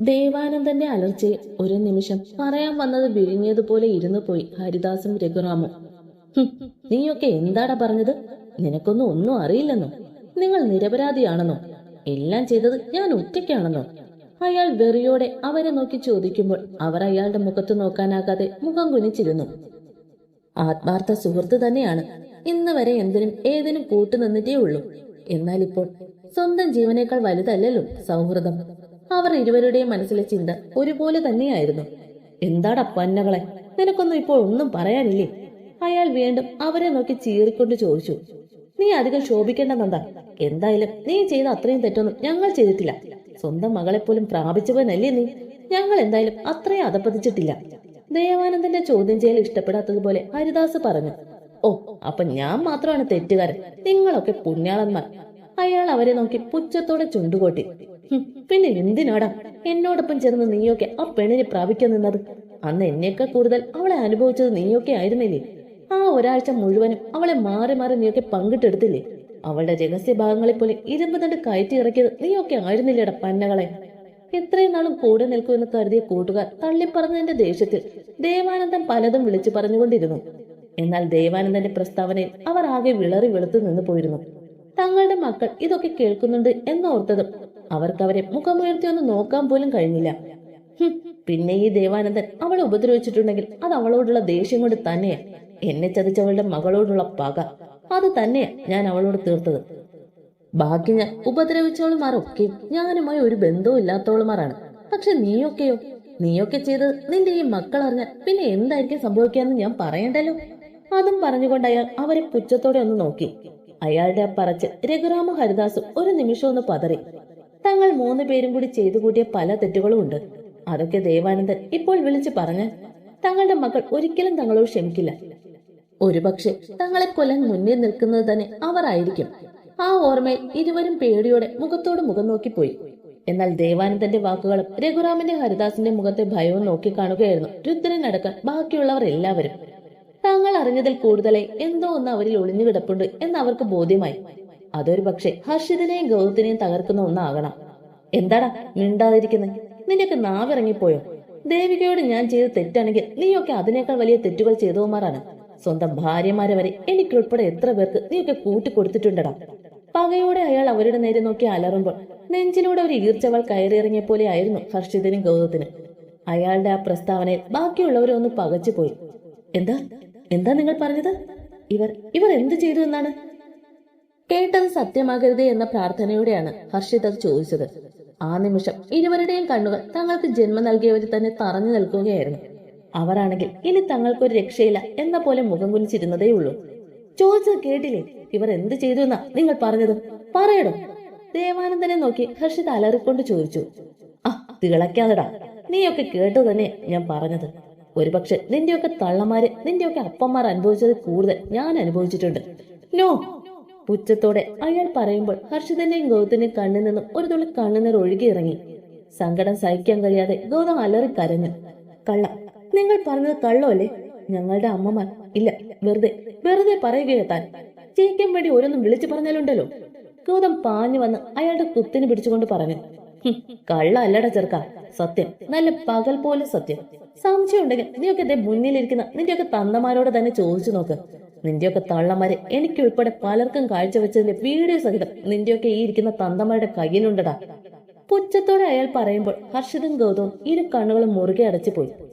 ദേവാനന്ദന്റെ അലർച്ചയിൽ ഒരു നിമിഷം പറയാൻ വന്നത് വിഴുങ്ങിയതുപോലെ ഇരുന്നു പോയി ഹരിദാസും രഘുറാമും. "ഹും, നീയൊക്കെ എന്താടാ പറഞ്ഞത്? നിനക്കൊന്നും ഒന്നും അറിയില്ലെന്നോ? നിങ്ങൾ നിരപരാധിയാണെന്നോ? എല്ലാം ചെയ്തത് ഞാൻ ഒറ്റയ്ക്കാണെന്നോ? അയാൾ വെറിയോടെ അവരെ നോക്കി ചോദിക്കുമ്പോൾ അവർ അയാളുടെ മുഖത്ത് നോക്കാനാകാതെ മുഖം കുനിച്ചിരുന്നു. ആത്മാർത്ഥ സുഹൃത്ത് തന്നെയാണ്. ഇന്ന് വരെ എന്തിനും ഏതിനും കൂട്ടുനിന്നിട്ടേ ഉള്ളൂ. എന്നാൽ ഇപ്പോൾ സ്വന്തം ജീവനേക്കാൾ വലുതല്ലല്ലോ സൗഹൃദം. അവർ ഇരുവരുടെയും മനസ്സിലെ ചിന്ത ഒരുപോലെ തന്നെയായിരുന്നു. എന്താടാ പന്നകളെ? നിനക്കൊന്നും ഇപ്പോൾ ഒന്നും പറയാനില്ലേ? അയാൾ വീണ്ടും അവരെ നോക്കി ചീറിക്കൊണ്ട് ചോദിച്ചു. നീ അധികം ശോഭിക്കേണ്ടെന്നെന്താ എന്തായാലും നീ ചെയ്ത അത്രയും തെറ്റൊന്നും ഞങ്ങൾ ചെയ്തിട്ടില്ല. സ്വന്തം മകളെപ്പോലും പ്രാപിച്ചവനല്ലേ നീ? ഞങ്ങൾ എന്തായാലും അത്രയും അതപ്പതിച്ചിട്ടില്ല ദേവാനന്ദന്റെ ചോദ്യം ചെയ്യൽ ഇഷ്ടപ്പെടാത്തതുപോലെ ഹരിദാസ് പറഞ്ഞു. ഓ അപ്പൊ ഞാൻ മാത്രമാണ് തെറ്റുകാരൻ. നിങ്ങളൊക്കെ പുണ്യാളന്മാർ. അയാൾ അവരെ നോക്കി പുച്ഛത്തോടെ ചുണ്ടുകൊട്ടി. "ഹും, പിന്നെ എന്തിനാടാ എന്നോടൊപ്പം ചേർന്ന് നീയൊക്കെ ആ പെണ്ണിനെ പ്രാപിക്കാൻ നിന്നത്? അന്ന് എന്നെയൊക്കെ കൂടുതൽ അവളെ അനുഭവിച്ചത് നീയൊക്കെ ആയിരുന്നില്ലേ? ആ ഒരാഴ്ച മുഴുവനും അവളെ മാറി മാറി നീയൊക്കെ പങ്കിട്ടെടുത്തില്ലേ? അവളുടെ രഹസ്യ ഭാഗങ്ങളെ പോലെ ഇരുമ്പ് തണ്ട് കയറ്റി ഇറക്കിയത് നീയൊക്കെ ആയിരുന്നില്ലേടാ പന്നകളെ? എത്രയും നാളും കൂടെ നിൽക്കുമെന്ന് കരുതിയ കൂട്ടുകാർ തള്ളിപ്പറഞ്ഞതിന്റെ ദേഷ്യത്തിൽ ദേവാനന്ദൻ പലതും വിളിച്ചു പറഞ്ഞുകൊണ്ടിരുന്നു. എന്നാൽ ദേവാനന്ദന്റെ പ്രസ്താവനയിൽ അവർ ആകെ വിളറി വെളുത്തു നിന്ന് പോയിരുന്നു. തങ്ങളുടെ മക്കൾ ഇതൊക്കെ കേൾക്കുന്നുണ്ട് എന്നോർത്തതും അവർക്ക് അവരെ മുഖമുയർത്തി ഒന്ന് നോക്കാൻ പോലും കഴിഞ്ഞില്ല. പിന്നെ ഈ ദേവാനന്ദൻ അവളെ ഉപദ്രവിച്ചിട്ടുണ്ടെങ്കിൽ അത് അവളോടുള്ള ദേഷ്യം കൊണ്ട് തന്നെയാ. എന്നെ ചതിച്ചവളുടെ മകളോടുള്ള പക അത് തന്നെയാ ഞാൻ അവളോട് തീർത്തത്. ബാക്കി ഞാൻ ഉപദ്രവിച്ചവളുമാരൊക്കെയും ഞാനുമായി ഒരു ബന്ധവും ഇല്ലാത്തവളുമാരാണ് പക്ഷെ നീയൊക്കെയോ? നീയൊക്കെ ചെയ്ത് നിന്റെ ഈ മക്കൾ അറിഞ്ഞാൽ പിന്നെ എന്തായിരിക്കും സംഭവിക്കാന്ന് ഞാൻ പറയണ്ടല്ലോ? അതും പറഞ്ഞുകൊണ്ട് അയാൾ അവരെ പുച്ഛത്തോടെ ഒന്ന് നോക്കി. അയാളുടെ ആ രഘുറാമ ഹരിദാസും ഒരു നിമിഷം ഒന്ന് പതറി. തങ്ങൾ മൂന്ന് പേരും കൂടി ചെയ്തു കൂട്ടിയ പല തെറ്റുകളും ഉണ്ട്. അതൊക്കെ ദേവാനന്ദൻ ഇപ്പോൾ വിളിച്ചു പറഞ്ഞാൽ തങ്ങളുടെ മക്കൾ ഒരിക്കലും തങ്ങളോട് ക്ഷമിക്കില്ല. ഒരുപക്ഷെ തങ്ങളെ കൊല്ലാൻ മുന്നിൽ നിൽക്കുന്നത് തന്നെ അവർ ആയിരിക്കും. ആ ഓർമ്മയിൽ ഇരുവരും പേടിയോടെ മുഖത്തോട് മുഖം നോക്കിപ്പോയി. എന്നാൽ ദേവാനന്ദന്റെ വാക്കുകളും രഘുറാമിന്റെ ഹരിദാസിന്റെ മുഖത്തെ ഭയവും നോക്കി കാണുകയായിരുന്നു രുദ്രനടക്കം ബാക്കിയുള്ളവർ എല്ലാവരും. തങ്ങൾ അറിഞ്ഞതിൽ കൂടുതലായി എന്തോ ഒന്ന് അവരിൽ ഒളിഞ്ഞു കിടപ്പുണ്ട് എന്ന് അവർക്ക് ബോധ്യമായി. അതൊരു പക്ഷെ ഹർഷിതിനെയും ഗൗതത്തിനെയും തകർക്കുന്ന ഒന്നാകണം. എന്താടാ മിണ്ടാതിരിക്കുന്നത് നിനക്ക് നാവിറങ്ങിപ്പോയോ? ദേവികയോട് ഞാൻ ചെയ്ത തെറ്റാണെങ്കിൽ നീയൊക്കെ അതിനേക്കാൾ വലിയ തെറ്റുകൾ ചെയ്തവന്മാരാണ്. സ്വന്തം ഭാര്യമാരെ വരെ എനിക്കുൾപ്പെടെ എത്ര പേർക്ക് നീയൊക്കെ കൂട്ടിക്കൊടുത്തിട്ടുണ്ടടാ. പകയോടെ അയാൾ അവരുടെ നേരെ നോക്കി അലറുമ്പോൾ നെഞ്ചിലൂടെ ഒരു ഈർച്ചവൾ കയറിയിറങ്ങിയ പോലെ ആയിരുന്നു ഹർഷിതിനും ഗൗതത്തിനും. അയാളുടെ ആ പ്രസ്താവനയിൽ ബാക്കിയുള്ളവരൊന്ന് പകച്ചുപോയി. എന്താ? എന്താ നിങ്ങൾ പറഞ്ഞത്? ഇവർ ഇവർ എന്ത് ചെയ്തു എന്നാണ്? കേട്ടത് സത്യമാകരുതേ എന്ന പ്രാർത്ഥനയോടെയാണ് ഹർഷിത് ചോദിച്ചത്. ആ നിമിഷം ഇരുവരുടെയും കണ്ണുകൾ തങ്ങൾക്ക് ജന്മം നൽകിയവരിൽ തന്നെ തറഞ്ഞു നിൽക്കുകയായിരുന്നു. അവരാണെങ്കിൽ ഇനി തങ്ങൾക്കൊരു രക്ഷയില്ല എന്ന പോലെ മുഖം കുനിച്ചിരുന്നതേ ഉള്ളൂ. ചോദിച്ചത് കേട്ടില്ലേ? ഇവർ എന്ത് ചെയ്തു എന്നാ നിങ്ങൾ പറഞ്ഞത്? പറയടോ. ദേവാനന്ദനെ നോക്കി ഹർഷിത് അലറിക്കൊണ്ട് ചോദിച്ചു. ആ തിളയ്ക്കാതെടാ. നീയൊക്കെ കേട്ടു തന്നെ ഞാൻ പറഞ്ഞത്. ഒരുപക്ഷെ നിന്റെയൊക്കെ തള്ളമാര് നിന്റെയൊക്കെ അപ്പന്മാർ അനുഭവിച്ചത് കൂടുതൽ ഞാൻ അനുഭവിച്ചിട്ടുണ്ട്. നോ. പുച്ഛത്തോടെ അയാൾ പറയുമ്പോൾ ഹർഷിതന്റെയും ഗൗതന്റെയും കണ്ണിൽ നിന്നും ഒരു തുള്ളി കണ്ണുനീർ ഒഴുകിയിറങ്ങി സങ്കടം സഹിക്കാൻ കഴിയാതെ ഗൗതം അലറി കരഞ്ഞു. കള്ള നിങ്ങൾ പറഞ്ഞത് കള്ളമല്ലേ? ഞങ്ങളുടെ അമ്മമാർ ഇല്ല വെറുതെ വെറുതെ പറയുകയോ താൻ. ജയിക്കാൻ വേണ്ടി ഓരോന്നും വിളിച്ചു പറഞ്ഞാലുണ്ടല്ലോ. ഗൗതം പാഞ്ഞു വന്ന് അയാളുടെ കുത്തിന് പിടിച്ചുകൊണ്ട് പറഞ്ഞു. "ഹും, കള്ള അല്ലട ചെറുക്ക. സത്യം. നല്ല പകൽ പോലെ സത്യം. സംശയം ഉണ്ടെങ്കിൽ നീയൊക്കെ എന്റെ മുന്നിലിരിക്കുന്ന നിന്റെയൊക്കെ തന്തമാരോട് തന്നെ ചോദിച്ചു നോക്ക്. നിന്റെയൊക്കെ തള്ളമാരെ എനിക്കുൾപ്പെടെ പലർക്കും കാഴ്ചവെച്ചതിന്റെ വീഡിയോ സഹിതം നിന്റെയൊക്കെ ഈ ഇരിക്കുന്ന തന്തമാരുടെ കയ്യിലുണ്ടടാ. പുച്ഛത്തോടെ അയാൾ പറയുമ്പോൾ ഹർഷിതും ഗൗതവും ഇരു കണ്ണുകളും മുറുകെ അടച്ചുപോയി പോയി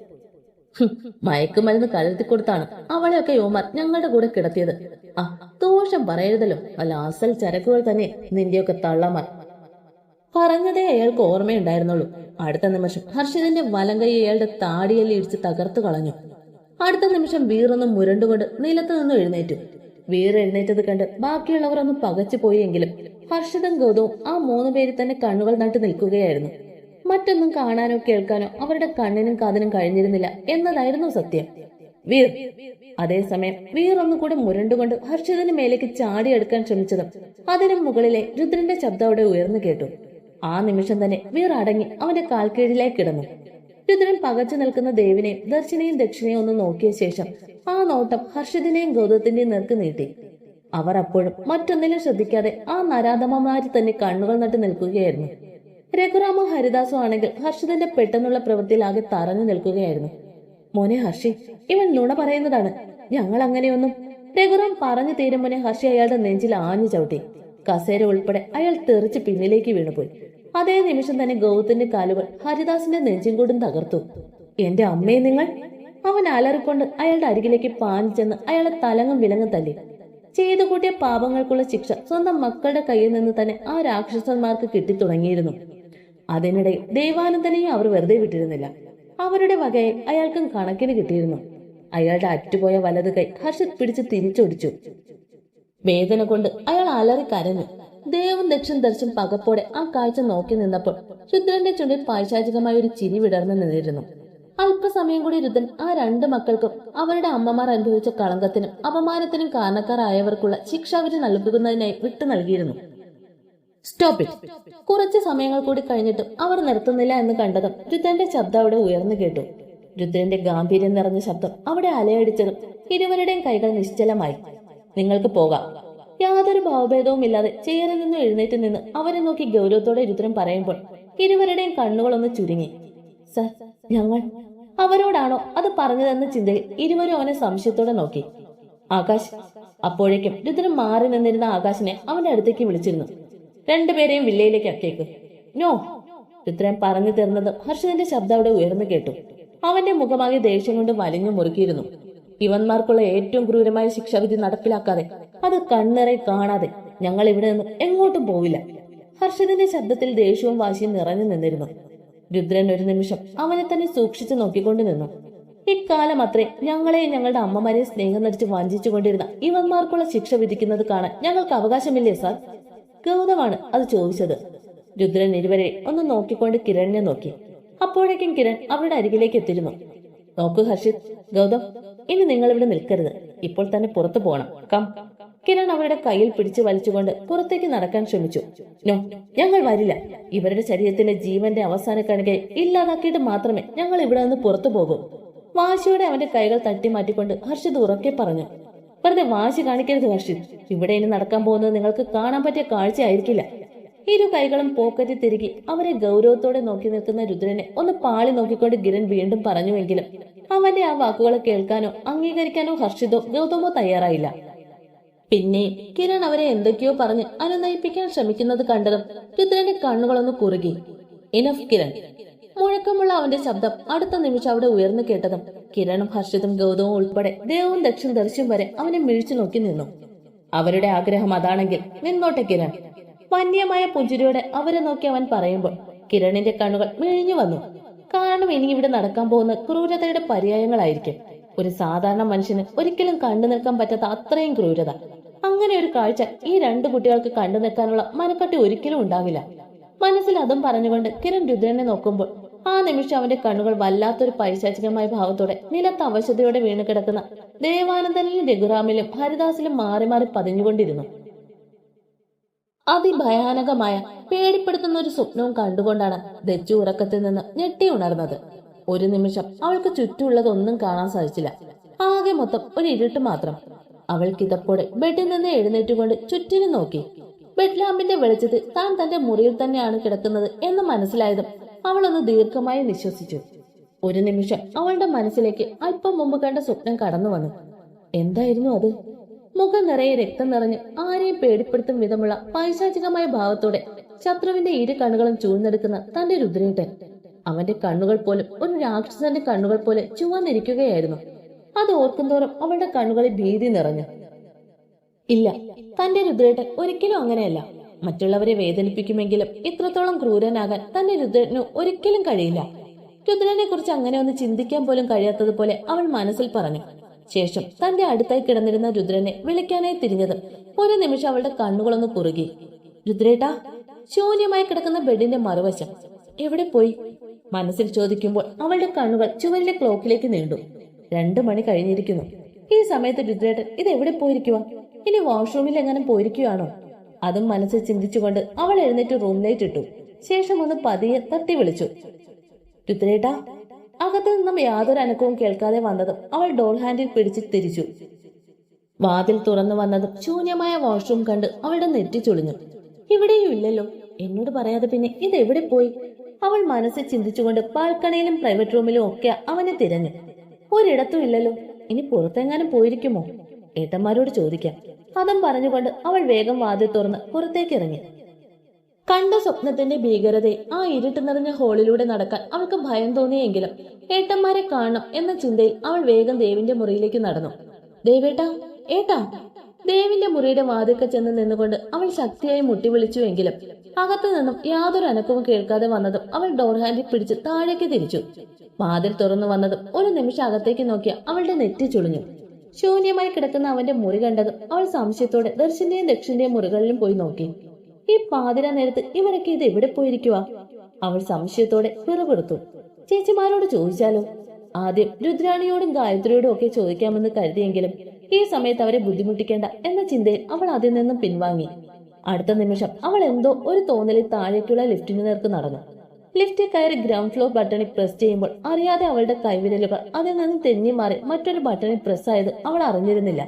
മയക്കുമരുന്ന് കലർത്തി കൊടുത്താണ് അവളെയൊക്കെ യോമാർ ഞങ്ങളുടെ കൂടെ കിടത്തിയത്. ആ ദോഷം പറയരുതല്ലോ. അല്ല അസൽ ചരക്കുകൾ തന്നെ നിന്റെയൊക്കെ തള്ളമാർ. പറഞ്ഞതേ അയാൾക്ക് ഓർമ്മയുണ്ടായിരുന്നുള്ളൂ. അടുത്ത നിമിഷം ഹർഷിതന്റെ വലം കൈ അയാളുടെ താടിയല്ലി ഇടിച്ച് തകർത്തു കളഞ്ഞു. അടുത്ത നിമിഷം വീറൊന്ന് മുരണ്ടുകൊണ്ട് നിലത്ത് നിന്ന് എഴുന്നേറ്റു. വീർ എഴുന്നേറ്റത് കണ്ട് ബാക്കിയുള്ളവർ ഒന്ന് പകച്ചു പോയെങ്കിലും ഹർഷിതം ഗൗതവും ആ മൂന്ന് പേരിൽ തന്നെ കണ്ണുകൾ നട്ടു നിൽക്കുകയായിരുന്നു. മറ്റൊന്നും കാണാനോ കേൾക്കാനോ അവരുടെ കണ്ണിനും കാതിനും കഴിഞ്ഞിരുന്നില്ല എന്നതായിരുന്നു സത്യം. വീർ അതേസമയം വീർ ഒന്നുകൂടെ മുരണ്ടുകൊണ്ട് ഹർഷിതന് മേലേക്ക് ചാടിയെടുക്കാൻ ശ്രമിച്ചതും അതിനു മുകളിലെ രുദ്രന്റെ ശബ്ദം അവിടെ ഉയർന്നു കേട്ടു. ആ നിമിഷം തന്നെ വീർ അടങ്ങി അവന്റെ കാൽക്കീഴിലേക്ക് കിടന്നു. രുദ്രൻ പകച്ചു നിൽക്കുന്ന ദേവിനെയും ദർശനയും ദക്ഷിണയും ഒന്ന് നോക്കിയ ശേഷം ആ നോട്ടം ഹർഷിതിനെയും ഗൗതത്തിന്റെയും നേർക്ക് നീട്ടി. അവർ അപ്പോഴും മറ്റൊന്നിലും ശ്രദ്ധിക്കാതെ ആ നരാധമമാരി തന്നെ കണ്ണുകൾ നട്ട് നിൽക്കുകയായിരുന്നു. രഘുറാമോ ഹരിദാസോ ആണെങ്കിൽ ഹർഷിതന്റെ പെട്ടെന്നുള്ള പ്രവൃത്തിയിൽ ആകെ തറഞ്ഞു നിൽക്കുകയായിരുന്നു. മോനെ ഹർഷി ഇവൻ നുണ പറയുന്നതാണ്. ഞങ്ങൾ അങ്ങനെയൊന്നും രഘുറാം പറഞ്ഞു തീരും മുന്നേ ഹർഷി അയാളുടെ നെഞ്ചിൽ ആഞ്ഞു ചവിട്ടി. കസേര ഉൾപ്പെടെ അയാൾ തെറിച്ച് പിന്നിലേക്ക് വീണുപോയി. അതേ നിമിഷം തന്നെ ഗൗതത്തിന്റെ കാലുകൾ ഹരിദാസിന്റെ നെഞ്ചും കൂടും തകർത്തു. എന്റെ അമ്മയെ നിങ്ങൾ? അവൻ അലറിക്കൊണ്ട് അയാളുടെ അരികിലേക്ക് പാഞ്ഞു ചെന്ന് അയാളെ തലങ്ങും വിലങ്ങും തല്ലി. ചെയ്തു കൂട്ടിയ പാപങ്ങൾക്കുള്ള ശിക്ഷ സ്വന്തം മക്കളുടെ കയ്യിൽ നിന്ന് തന്നെ ആ രാക്ഷസന്മാർക്ക് കിട്ടിത്തുടങ്ങിയിരുന്നു. അതിനിടെ ദൈവാനന്ദനെയും അവർ വെറുതെ വിട്ടിരുന്നില്ല. അവരുടെ വകയെ അയാൾക്കും കണക്കിന് കിട്ടിയിരുന്നു. അയാളുടെ അറ്റുപോയ വലത് കൈ ഹർഷത് പിടിച്ച് തിരിച്ചൊടിച്ചു. വേദന കൊണ്ട് അയാൾ അലറി കരഞ്ഞു. ദേവും ദക്ഷൻ ദർശൻ പകപ്പോടെ ആ കാഴ്ച നോക്കി നിന്നപ്പോൾ രുദ്രന്റെ ചുണ്ടിൽ പൈശാചികമായ ഒരു ചിരി വിടർന്നു നിന്നിരുന്നു. അല്പസമയം കൂടി രുദ്രൻ ആ രണ്ട് മക്കൾക്കും അവരുടെ അമ്മമാർ അനുഭവിച്ച കളങ്കത്തിനും അപമാനത്തിനും കാരണക്കാരായവർക്കുള്ള ശിക്ഷാവിധി നൽകുന്നതിനായി വിട്ടു നൽകിയിരുന്നു. സ്റ്റോപ്പ് ഇറ്റ് കുറച്ച് സമയങ്ങൾ കൂടി കഴിഞ്ഞിട്ടും അവർ നിർത്തുന്നില്ല എന്ന് കണ്ടതും രുദ്രന്റെ ശബ്ദം അവിടെ ഉയർന്നു കേട്ടു. രുദ്രന്റെ ഗാംഭീര്യം നിറഞ്ഞ ശബ്ദം അവിടെ അലയടിച്ചതും ഇരുവരുടെയും കൈകൾ നിശ്ചലമായി. നിങ്ങൾക്ക് പോകാം. യാതൊരു ഭാവഭേദവും ഇല്ലാതെ ചെയറിൽ നിന്ന് എഴുന്നേറ്റ് നിന്ന് അവരെ നോക്കി ഗൗരവത്തോടെ രുദ്രൻ പറയുമ്പോൾ ഇരുവരുടെയും കണ്ണുകളൊന്ന് ചുരുങ്ങി. സർ ഞങ്ങൾ അവരോടാണോ അത് പറഞ്ഞതെന്ന ചിന്തയിൽ ഇരുവരും അവനെ സംശയത്തോടെ നോക്കി. ആകാശ് അപ്പോഴേക്കും രുദ്രൻ മാറി നിന്നിരുന്ന ആകാശിനെ അവന്റെ അടുത്തേക്ക് വിളിച്ചിരുന്നു. രണ്ടുപേരെയും വില്ലയിലേക്ക് അക്കേക്ക് നോ രുദ്രൻ പറഞ്ഞു തീർന്നതും ഹർഷന്റെ ശബ്ദം അവിടെ ഉയർന്നു കേട്ടു. അവന്റെ മുഖമാകെ ദേഷ്യം കൊണ്ട് വലിഞ്ഞു മുറുക്കിയിരുന്നു. ഇവന്മാർക്കുള്ള ഏറ്റവും ക്രൂരമായ ശിക്ഷാവിധി നടപ്പിലാക്കാതെ അത് കണ്ണിറെ കാണാതെ ഞങ്ങൾ ഇവിടെ നിന്ന് എങ്ങോട്ടും പോവില്ല. ഹർഷദിന്റെ ശബ്ദത്തിൽ ദേഷ്യവും വാശിയും നിറഞ്ഞു നിന്നിരുന്നു. രുദ്രൻ ഒരു നിമിഷം അവനെ തന്നെ സൂക്ഷിച്ചു നോക്കിക്കൊണ്ട് നിന്നു. ഇക്കാലം അത്രേ ഞങ്ങളെ ഞങ്ങളുടെ അമ്മമാരെ സ്നേഹം നടിച്ച് വഞ്ചിച്ചുകൊണ്ടിരുന്ന ഇവന്മാർക്കുള്ള ശിക്ഷ വിധിക്കുന്നത് കാണാൻ ഞങ്ങൾക്ക് അവകാശമില്ലേ സാർ? ഗൗതമാണ് അത് ചോദിച്ചത്. രുദ്രൻ ഇരുവരെ ഒന്ന് നോക്കിക്കൊണ്ട് കിരണിനെ നോക്കി. അപ്പോഴേക്കും കിരൺ അവരുടെ അരികിലേക്ക് എത്തിയിരുന്നു. നോക്കൂ ഹർഷിത് ഗൗതം ഇനി നിങ്ങൾ ഇവിടെ നിൽക്കരുത്. ഇപ്പോൾ തന്നെ പുറത്തു പോകണം. കം. കിരൺ അവരുടെ കയ്യിൽ പിടിച്ചു വലിച്ചുകൊണ്ട് പുറത്തേക്ക് നടക്കാൻ ശ്രമിച്ചു. നോ ഞങ്ങൾ വരില്ല. ഇവരുടെ ശരീരത്തിന്റെ ജീവന്റെ അവസാന കണികെ ഇല്ലാതാക്കിയിട്ട് മാത്രമേ ഞങ്ങൾ ഇവിടെ നിന്ന് പുറത്തു പോകൂ. വാശിയോടെ അവന്റെ കൈകൾ തട്ടി മാറ്റിക്കൊണ്ട് ഹർഷിത് ഉറക്കെ പറഞ്ഞു. വെറുതെ വാശി കാണിക്കരുത് ഹർഷിത്. ഇവിടെ ഇനി നടക്കാൻ പോകുന്നത് നിങ്ങൾക്ക് കാണാൻ പറ്റിയ കാഴ്ചയായിരിക്കില്ല. ഇരു കൈകളും പോക്കറ്റിൽ തിരുകി അവരെ ഗൗരവത്തോടെ നോക്കി നിൽക്കുന്ന രുദ്രനെ ഒന്ന് പാളി നോക്കിക്കൊണ്ട് ഗിരൻ വീണ്ടും പറഞ്ഞുവെങ്കിലും അവന്റെ ആ വാക്കുകൾ കേൾക്കാനോ അംഗീകരിക്കാനോ ഹർഷിതോ ഗൗതമോ തയ്യാറായില്ല. പിന്നെ കിരൺ അവരെ എന്തൊക്കെയോ പറഞ്ഞ് അനുനയിപ്പിക്കാൻ ശ്രമിക്കുന്നത് കണ്ടതും രുദ്രന്റെ കണ്ണുകളൊന്ന് കുറുകി. ഇനഫ് കിരൺ മുഴക്കമുള്ള അവന്റെ ശബ്ദം അടുത്ത നിമിഷം അവിടെ ഉയർന്നു കേട്ടതും കിരണും ഹർഷിതും ഗൗതവും ഉൾപ്പെടെ ദേവവും ദക്ഷിണ ദർശ്യം വരെ അവനെ മിഴിച്ചു നോക്കി നിന്നു. അവരുടെ ആഗ്രഹം അതാണെങ്കിൽ നിന്നോട്ടെ കിരൺ വന്യമായ പുഞ്ചിരിയോടെ അവരെ നോക്കി അവൻ പറയുമ്പോൾ കിരണിന്റെ കണ്ണുകൾ മിഴിഞ്ഞു വന്നു. കാരണം ഇനി ഇവിടെ നടക്കാൻ പോകുന്ന ക്രൂരതയുടെ പര്യായങ്ങളായിരിക്കും. ഒരു സാധാരണ മനുഷ്യന് ഒരിക്കലും കണ്ടു നിൽക്കാൻ പറ്റാത്ത അത്രയും ക്രൂരത. അങ്ങനെ ഒരു കാഴ്ച ഈ രണ്ട് കുട്ടികൾക്ക് കണ്ടു നിൽക്കാനുള്ള മനക്കട്ടി ഒരിക്കലും ഉണ്ടാവില്ല. മനസ്സിൽ അതും പറഞ്ഞുകൊണ്ട് കിരൺ രുദ്രനെ നോക്കുമ്പോൾ ആ നിമിഷം അവന്റെ കണ്ണുകൾ വല്ലാത്തൊരു പൈശാചികമായ ഭാവത്തോടെ നിലത്ത് അവശതയോടെ വീണ് കിടക്കുന്ന ദേവാനന്ദനിലും രഘുറാമിലും ഹരിദാസിലും മാറി മാറി പതിഞ്ഞുകൊണ്ടിരുന്നു. അതിഭയാനകമായ പേടിപ്പെടുത്തുന്ന ഒരു സ്വപ്നവും കണ്ടുകൊണ്ടാണ് ദച്ചു ഉറക്കത്തിൽ നിന്ന് ഞെട്ടി ഉണർന്നത്. ഒരു നിമിഷം അവൾക്ക് ചുറ്റുമുള്ളതൊന്നും കാണാൻ സാധിച്ചില്ല. ആകെ മൊത്തം ഒരു ഇരുട്ട് മാത്രം. അവൾ കിതപ്പോടെ ബെഡിൽ നിന്ന് എഴുന്നേറ്റുകൊണ്ട് ചുറ്റിനും നോക്കി. ബെഡ് ലാമ്പിന്റെ വെളിച്ചത്തിൽ താൻ തന്റെ മുറിയിൽ തന്നെയാണ് കിടക്കുന്നത് എന്ന് മനസ്സിലായതും അവൾ ഒന്ന് ദീർഘമായി നിശ്വസിച്ചു. ഒരു നിമിഷം അവളുടെ മനസ്സിലേക്ക് അല്പം മുമ്പ് കണ്ട സ്വപ്നം കടന്നു വന്നു എന്തായിരുന്നു അത്? മുഖം നിറയെ രക്തം നിറഞ്ഞ് ആരെയും പേടിപ്പെടുത്തും വിധമുള്ള പൈശാചികമായ ഭാവത്തോടെ ശത്രുവിന്റെ ഇരു കണ്ണുകളും ചൂഴ്ന്നെടുക്കുന്ന തന്റെ രുദ്രേട്ടൻ അവന്റെ കണ്ണുകൾ പോലും ഒരു രാക്ഷസന്റെ കണ്ണുകൾ പോലെ ചുവന്നിരിക്കുകയായിരുന്നു. അത് ഓർക്കുന്തോറും അവളുടെ കണ്ണുകളിൽ ഭീതി നിറഞ്ഞു. ഇല്ല തന്റെ രുദ്രേട്ടൻ ഒരിക്കലും അങ്ങനെയല്ല. മറ്റുള്ളവരെ വേദനിപ്പിക്കുമെങ്കിലും ഇത്രത്തോളം ക്രൂരനാകാൻ തന്റെ രുദ്രനു ഒരിക്കലും കഴിയില്ല. രുദ്രനെ കുറിച്ച് അങ്ങനെ ഒന്ന് ചിന്തിക്കാൻ പോലും കഴിയാത്തതുപോലെ അവൾ മനസ്സിൽ പറഞ്ഞു. ശേഷം തന്റെ അടുത്തായി കിടന്നിരുന്ന രുദ്രനെ വിളിക്കാനായി തിരിഞ്ഞത് ഒരു നിമിഷം അവളുടെ കണ്ണുകളൊന്ന് കുറുകി. രുദ്രേട്ടാ ശൂന്യമായി കിടക്കുന്ന ബെഡിന്റെ മറുവശം എവിടെ പോയി? മനസ്സിൽ ചോദിക്കുമ്പോൾ അവളുടെ കണ്ണുകൾ ചുവരിലെ ക്ലോക്കിലേക്ക് നീണ്ടു. രണ്ടു മണി കഴിഞ്ഞിരിക്കുന്നു. ഈ സമയത്ത് രുദ്രേട്ടൻ ഇത് എവിടെ പോയിരിക്കുക ഇനി വാഷ്റൂമിൽ എങ്ങനെ പോയിരിക്കുകയാണോ? അതും മനസ്സിൽ ചിന്തിച്ചുകൊണ്ട് അവൾ എഴുന്നേറ്റ് റൂം ലൈറ്റ് ഇട്ടു. ശേഷം ഒന്ന് പതിയെ തട്ടി വിളിച്ചു. രുദ്രേട്ടാ അകത്തു നിന്നും യാതൊരു അനക്കവും കേൾക്കാതെ വന്നതും അവൾ ഡോൾ ഹാൻഡിൽ പിടിച്ച് തിരിച്ചു. വാതിൽ തുറന്നു വന്നതും ശൂന്യമായ വാഷ്റൂം കണ്ട് അവളുടെ നെറ്റി ചൊളിഞ്ഞു. ഇവിടെയും ഇല്ലല്ലോ. എന്നോട് പറയാതെ പിന്നെ ഇത് എവിടെ പോയി? അവൾ മനസ്സിൽ ചിന്തിച്ചുകൊണ്ട് ബാൽക്കണിയിലും പ്രൈവറ്റ് റൂമിലും ഒക്കെ അവനെ തിരഞ്ഞു. ഒരിടത്തും ഇല്ലല്ലോ. ഇനി പുറത്തെങ്ങാനും പോയിരിക്കുമോ? ഏട്ടന്മാരോട് ചോദിക്കാം. അതും പറഞ്ഞുകൊണ്ട് അവൾ വേഗം വാതിൽ തുറന്ന് പുറത്തേക്ക് ഇറങ്ങി. കണ്ട സ്വപ്നത്തിന്റെ ഭീകരതയെ ആ ഇരുട്ട് നിറഞ്ഞ ഹോളിലൂടെ നടക്കാൻ അവൾക്ക് ഭയം തോന്നിയെങ്കിലും ഏട്ടന്മാരെ കാണണം എന്ന ചിന്തയിൽ അവൾ വേഗം ദേവിന്റെ മുറിയിലേക്ക് നടന്നു. ദേവേട്ടാ ഏട്ടാ. ദേവിന്റെ മുറിയുടെ വാതിൽക്ക ചെന്ന് നിന്നുകൊണ്ട് അവൾ ശക്തിയായി മുട്ടി വിളിച്ചുവെങ്കിലും അകത്തു നിന്നും യാതൊരു അനക്കവും കേൾക്കാതെ വന്നതും അവൾ ഡോർ ഹാൻഡിൽ പിടിച്ച് താഴേക്ക് തിരിച്ചു. വാതിൽ തുറന്നു വന്നതും ഒരു നിമിഷം അകത്തേക്ക് നോക്കിയ അവളുടെ നെറ്റി ചുളിഞ്ഞു. ശൂന്യമായി കിടക്കുന്ന അവന്റെ മുറി കണ്ടതും അവൾ സംശയത്തോടെ ദർശന്റെയും ദക്ഷിന്റെയും മുറികളിലും പോയി നോക്കി. ഈ പാതിര നേരത്ത് ഇവരൊക്കെ ഇത് എവിടെ പോയിരിക്കുക അവൾ സംശയത്തോടെ പിറപെടുത്തു ചേച്ചിമാരോട് ചോദിച്ചാലോ? ആദ്യം രുദ്രാണിയോടും ഗായത്രിയോടും ഒക്കെ ചോദിക്കാമെന്ന് കരുതിയെങ്കിലും ഈ സമയത്ത് അവരെ ബുദ്ധിമുട്ടിക്കേണ്ട എന്ന ചിന്തയിൽ അവൾ അതിൽ നിന്നും പിൻവാങ്ങി. അടുത്ത നിമിഷം അവൾ എന്തോ ഒരു തോന്നലിൽ താഴേക്കുള്ള ലിഫ്റ്റിന് നേർക്ക് നടന്നു. ലിഫ്റ്റിൽ കയറി ഗ്രൗണ്ട് ഫ്ലോർ ബട്ടണിൽ പ്രസ് ചെയ്യുമ്പോൾ അറിയാതെ അവളുടെ കൈവിരലുകൾ അതിൽ നിന്ന് തെന്നി മാറി മറ്റൊരു ബട്ടണിൽ പ്രസ് ആയത് അവൾ അറിഞ്ഞിരുന്നില്ല.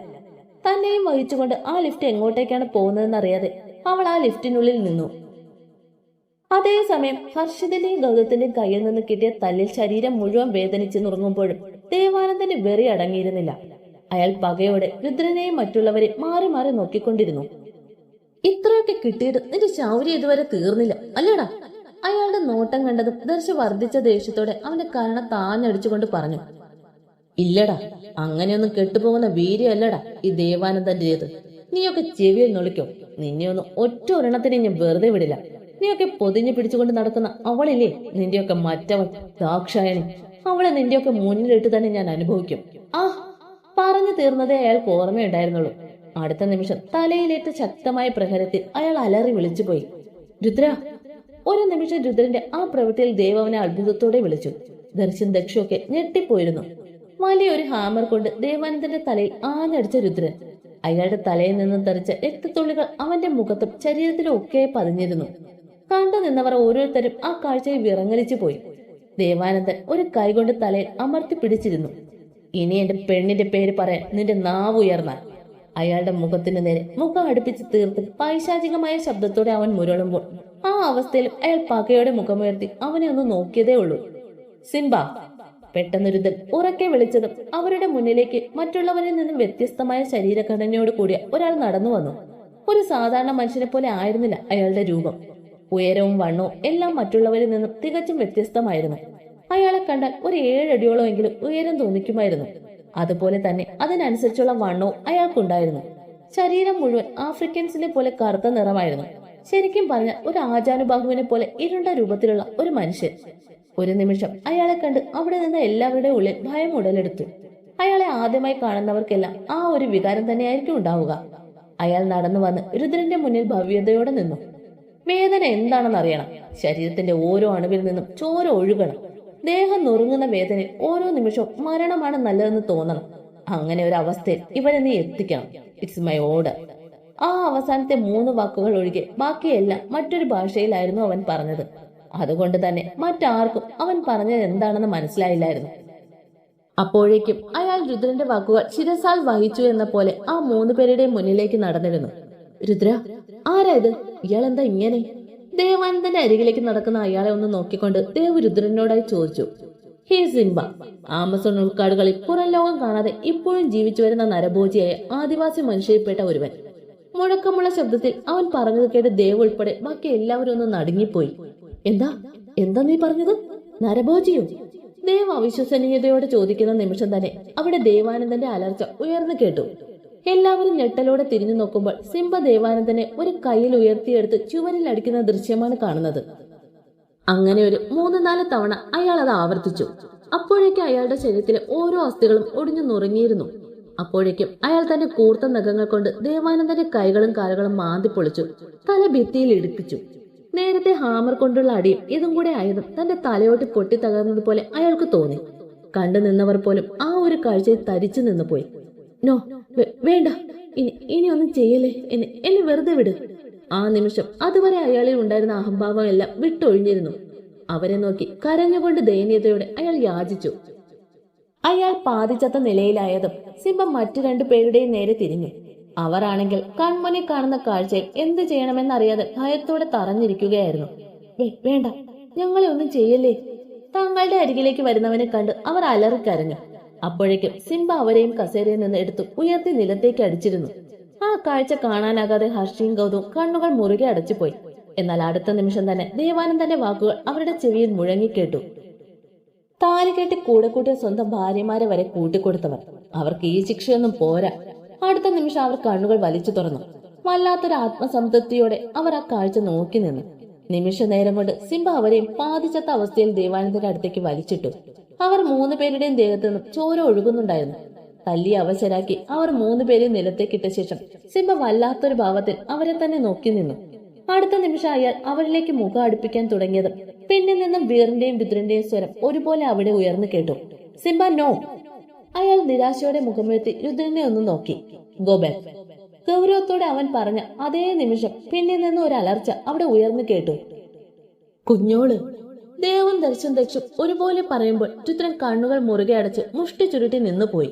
തന്നെയും വഹിച്ചുകൊണ്ട് ആ ലിഫ്റ്റ് എങ്ങോട്ടേക്കാണ് പോകുന്നതെന്ന് അറിയാതെ അവൾ ആ ലിഫ്റ്റിനുള്ളിൽ നിന്നു. അതേസമയം ഹർഷിതിന്റെയും ഗൗതത്തിന്റെയും കയ്യിൽ നിന്ന് കിട്ടിയ തല്ലിൽ ശരീരം മുഴുവൻ വേദനിച്ച് നുറങ്ങുമ്പോഴും ദേവാനന്ദന്റെ വെറി അടങ്ങിയിരുന്നില്ല. അയാൾ പകയോടെ രുദ്രനെയും മറ്റുള്ളവരെ മാറി മാറി നോക്കിക്കൊണ്ടിരുന്നു. ഇത്രയൊക്കെ കിട്ടിയിട്ട് നിന്റെ ശൗര്യ ഇതുവരെ തീർന്നില്ല അല്ലേടാ? അയാളുടെ നോട്ടം കണ്ടതും ദർശ വർദ്ധിച്ച ദേഷ്യത്തോടെ അവന്റെ കരണ താഞ്ഞടിച്ചുകൊണ്ട് പറഞ്ഞു ഇല്ലടാ അങ്ങനെയൊന്നും കെട്ടുപോകുന്ന വീര്യമല്ലടാ ഈ ദേവാനന്ദന്റേത്. നീയൊക്കെ ചെവിയിൽ നൊളിക്കോ. നിന്നെയൊന്നും ഒറ്റ ഒരെണ്ണത്തിനെ ഞാൻ വെറുതെ വിടില്ല. നീയൊക്കെ പൊതിഞ്ഞു പിടിച്ചുകൊണ്ട് നടക്കുന്ന അവളില്ലേ? നിന്റെയൊക്കെ മറ്റവൾ ദാക്ഷായണി. അവളെ നിന്റെയൊക്കെ മുന്നിലിട്ട് തന്നെ ഞാൻ അനുഭവിക്കും. ആ പറഞ്ഞു തീർന്നതേ അയാൾക്ക് ഓർമ്മയുണ്ടായിരുന്നുള്ളൂ. അടുത്ത നിമിഷം തലയിലേറ്റ ശക്തമായ പ്രഹരത്തിൽ അയാൾ അലറി വിളിച്ചുപോയി. രുദ്ര ഒരു നിമിഷം രുദ്രന്റെ ആ പ്രവൃത്തിയിൽ ദേവവനെ അത്ഭുതത്തോടെ വിളിച്ചു. ദർശൻ ദക്ഷയൊക്കെ ഞെട്ടിപ്പോയിരുന്നു. വലിയൊരു ഹാമർ കൊണ്ട് ദേവാനന്ദന്റെ തലയിൽ ആഞ്ഞടിച്ച രുദ്രൻ അയാളുടെ തലയിൽ നിന്ന് തെറിച്ച രക്തത്തുള്ളികൾ അവന്റെ മുഖത്തും ശരീരത്തിലും ഒക്കെ പതിഞ്ഞിരുന്നു. കണ്ടു നിന്നവർ ഓരോരുത്തരും ആ കാഴ്ചയിൽ വിറങ്ങലിച്ചു പോയി. ദേവാനന്ദൻ ഒരു കൈകൊണ്ട് തലയിൽ അമർത്തി പിടിച്ചിരുന്നു. ഇനി എന്റെ പെണ്ണിന്റെ പേര് പറയാൻ നിന്റെ നാവ് ഉയർന്നാൽ. അയാളുടെ മുഖത്തിന് നേരെ മുഖം അടുപ്പിച്ച് തീർത്ത് പൈശാചികമായ ശബ്ദത്തോടെ അവൻ മുരളുമ്പോൾ ആ അവസ്ഥയിൽ അയാൾ പകയോടെ മുഖമുയർത്തി അവനെ ഒന്ന് നോക്കിയതേ ഉള്ളൂ. സിംബ പെട്ടെന്നൊരുതൽ ഉറക്കെ വിളിച്ചതും അവരുടെ മുന്നിലേക്ക് മറ്റുള്ളവരിൽ നിന്നും വ്യത്യസ്തമായ ശരീരഘടനയോട് കൂടിയ ഒരാൾ നടന്നു വന്നു. ഒരു സാധാരണ മനുഷ്യനെ പോലെ ആയിരുന്നില്ല അയാളുടെ രൂപം. ഉയരവും വണ്ണവും എല്ലാം മറ്റുള്ളവരിൽ നിന്നും തികച്ചും വ്യത്യസ്തമായിരുന്നു. അയാളെ കണ്ടാൽ ഒരു ഏഴടിയോളം എങ്കിലും ഉയരം തോന്നിക്കുമായിരുന്നു. അതുപോലെ തന്നെ അതിനനുസരിച്ചുള്ള വണ്ണവും അയാൾക്കുണ്ടായിരുന്നു. ശരീരം മുഴുവൻ ആഫ്രിക്കൻസിനെ പോലെ കറുത്ത നിറമായിരുന്നു. ശരിക്കും പറഞ്ഞാൽ ഒരു ആചാനുബാഹുവിനെ പോലെ ഇരുണ്ട രൂപത്തിലുള്ള ഒരു മനുഷ്യൻ. ഒരു നിമിഷം അയാളെ കണ്ട് അവിടെ നിന്ന് എല്ലാവരുടെ ഉള്ളിൽ ഭയം ഉടലെടുത്തു. അയാളെ ആദ്യമായി കാണുന്നവർക്കെല്ലാം ആ ഒരു വികാരം തന്നെയായിരിക്കും ഉണ്ടാവുക. അയാൾ നടന്നു വന്ന് രുദ്രന്റെ മുന്നിൽ ഭവ്യതയോടെ നിന്നു. വേദന എന്താണെന്ന് അറിയണം ശരീരത്തിന്റെ ഓരോ അണുവിൽ നിന്നും ചോര ഒഴുകണം. ദേഹം നുറുങ്ങുന്ന വേദന ഓരോ നിമിഷവും മരണമാണ് നല്ലതെന്ന് തോന്നണം. അങ്ങനെ ഒരു അവസ്ഥയിൽ ഇവനെ നീ എത്തിക്കണം. ഇറ്റ്സ് മൈ ഓർഡർ ആ അവസാനത്തെ മൂന്ന് വാക്കുകൾ ഒഴികെ ബാക്കിയെല്ലാം മറ്റൊരു ഭാഷയിലായിരുന്നു അവൻ പറഞ്ഞത്. അതുകൊണ്ട് തന്നെ മറ്റാർക്കും അവൻ പറഞ്ഞത് എന്താണെന്ന് മനസ്സിലായില്ലായിരുന്നു. അപ്പോഴേക്കും അയാൾ രുദ്രന്റെ വാക്കുകൾ ശിരസാൽ വഹിച്ചു എന്ന പോലെ ആ മൂന്ന് പേരുടെ മുന്നിലേക്ക് നടന്നിരുന്നു. രുദ്ര ആരാ ഇത് ഇയാൾ എന്താ ഇങ്ങനെ? ദേവാനന്ദന്റെ അരികിലേക്ക് നടക്കുന്ന അയാളെ ഒന്ന് നോക്കിക്കൊണ്ട് ദേവ് രുദ്രനോടായി ചോദിച്ചു. ഹേ സിംബ ആമസോൺ ഉൾക്കാടുകളിൽ പുറം ലോകം കാണാതെ ഇപ്പോഴും ജീവിച്ചു വരുന്ന നരഭോജിയായ ആദിവാസി മനുഷ്യപ്പെട്ട ഒരുവൻ. മുഴക്കമുള്ള ശബ്ദത്തിൽ അവൻ പറഞ്ഞത് കേട്ട് ദേവ് ഉൾപ്പെടെ ബാക്കി എല്ലാവരും ഒന്ന് നടുങ്ങിപ്പോയി. എന്താ? എന്താ നീ പറഞ്ഞത്? നരഭോജിയോ ദേവ അവിശ്വസനീയതയോടെ ചോദിക്കുന്ന നിമിഷം തന്നെ അവിടെ ദേവാനന്ദന്റെ അലർച്ച ഉയർന്നു കേട്ടു. എല്ലാവരും ഞെട്ടലോടെ തിരിഞ്ഞു നോക്കുമ്പോൾ സിംബ ദേവാനന്ദനെ ഒരു കയ്യിൽ ഉയർത്തിയെടുത്ത് ചുവരിൽ അടിക്കുന്ന ദൃശ്യമാണ് കാണുന്നത്. അങ്ങനെ ഒരു മൂന്ന് നാല് തവണ അയാൾ അത് ആവർത്തിച്ചു. അപ്പോഴേക്ക് അയാളുടെ ശരീരത്തിലെ ഓരോ അസ്ഥികളും ഒടിഞ്ഞു നുറങ്ങിയിരുന്നു. അപ്പോഴേക്കും അയാൾ തന്റെ കൂർത്ത നഖങ്ങൾ കൊണ്ട് ദേവാനന്ദന്റെ കൈകളും കാലുകളും മാന്തി പൊളിച്ചു. തല ഭിത്തിയിൽ ഇടിപ്പിച്ചു. നേരത്തെ ഹാമർ കൊണ്ടുള്ള അടിയും ഇതും കൂടെ ആയതും തന്റെ തലയോട്ട് പൊട്ടി തകർന്നതുപോലെ അയാൾക്ക് തോന്നി. കണ്ടു നിന്നവർ പോലും ആ ഒരു കാഴ്ചയിൽ തരിച്ചു നിന്നു പോയി. നോ വേണ്ട. ഇനി ഇനി ഒന്നും ചെയ്യല്ലേ? എന്നെ എന്നെ വെറുതെ വിട്. ആ നിമിഷം അതുവരെ അയാളിൽ ഉണ്ടായിരുന്ന അഹംഭാവം എല്ലാം വിട്ടൊഴിഞ്ഞിരുന്നു. അവരെ നോക്കി കരഞ്ഞുകൊണ്ട് ദയനീയതയോടെ അയാൾ യാചിച്ചു. അയാൾ പാതിച്ചത്ത നിലയിലായതും സിംഹം മറ്റു രണ്ടു പേരുടെയും നേരെ തിരിഞ്ഞു. അവരാണെങ്കിൽ കൺമുന്നിൽ കാണുന്ന കാഴ്ചയിൽ എന്ത് ചെയ്യണമെന്നറിയാതെ ഭയത്തോടെ തറഞ്ഞിരിക്കുകയായിരുന്നു. ഏ വേണ്ട. ഞങ്ങളെ ഒന്നും ചെയ്യല്ലേ? തങ്ങളുടെ അരികിലേക്ക് വരുന്നവനെ കണ്ട് അവർ അലറിക്കരഞ്ഞു. അപ്പോഴേക്കും സിംബ അവരെയും കസേരയിൽ നിന്ന് എടുത്തു ഉയർത്തി നിലത്തേക്ക് അടിച്ചിരുന്നു. ആ കാഴ്ച കാണാനാകാതെ ഹർഷിയും ഗൗതവും കണ്ണുകൾ മുറുകെ അടച്ചുപോയി. എന്നാൽ അടുത്ത നിമിഷം തന്നെ ദേവാനന്ദന്റെ വാക്കുകൾ അവരുടെ ചെവിയിൽ മുഴങ്ങിക്കേട്ടു. താലി കൂടെ കൂട്ടിയ സ്വന്തം ഭാര്യമാരെ വരെ കൂട്ടിക്കൊടുത്തവർ. അവർക്ക് ഈ ശിക്ഷയൊന്നും പോരാ. അടുത്ത നിമിഷം അവർ കണ്ണുകൾ വലിച്ചു തുറന്നു. വല്ലാത്തൊരു ആത്മസംതൃപ്തിയോടെ അവർ ആ കാഴ്ച നോക്കി നിന്നു. നിമിഷ നേരം കൊണ്ട് സിംബ അവരെയും പാതിച്ചത്ത അവസ്ഥയിൽ ദേവാനന്ദന്റെ അടുത്തേക്ക് വലിച്ചിട്ടു. അവർ മൂന്ന് പേരുടെയും ദേഹത്തു നിന്നും ചോര ഒഴുകുന്നുണ്ടായിരുന്നു. തല്ലി അവശരാക്കി അവർ മൂന്ന് പേരെയും നിലത്തേക്കിട്ട ശേഷം സിംബ വല്ലാത്തൊരു ഭാവത്തിൽ അവരെ തന്നെ നോക്കി നിന്നു. അടുത്ത നിമിഷം അയാൾ അവരിലേക്ക് മുഖം അടുപ്പിക്കാൻ തുടങ്ങിയത് പിന്നിൽ നിന്നും വീറിന്റെയും വിദുരന്റെയും സ്വരം ഒരുപോലെ അവിടെ ഉയർന്നു കേട്ടു. സിംബ നോ അയാൾ നിരാശയോടെ മുഖമെത്തി രുദ്രനെ ഒന്ന് നോക്കി. ഗോബൻ ഗൗരവത്തോടെ അവൻ പറഞ്ഞ അതേ നിമിഷം പിന്നിൽ നിന്ന് ഒരു അലർച്ച അവിടെ ഉയർന്നു കേട്ടു. കുഞ്ഞോൾ ദേവൻ ദർശൻ ദക്ഷും ഒരുപോലെ പറയുമ്പോൾ രുദ്രൻ കണ്ണുകൾ മുറുകെ അടച്ച് മുഷ്ടി ചുരുട്ടി നിന്നുപോയി.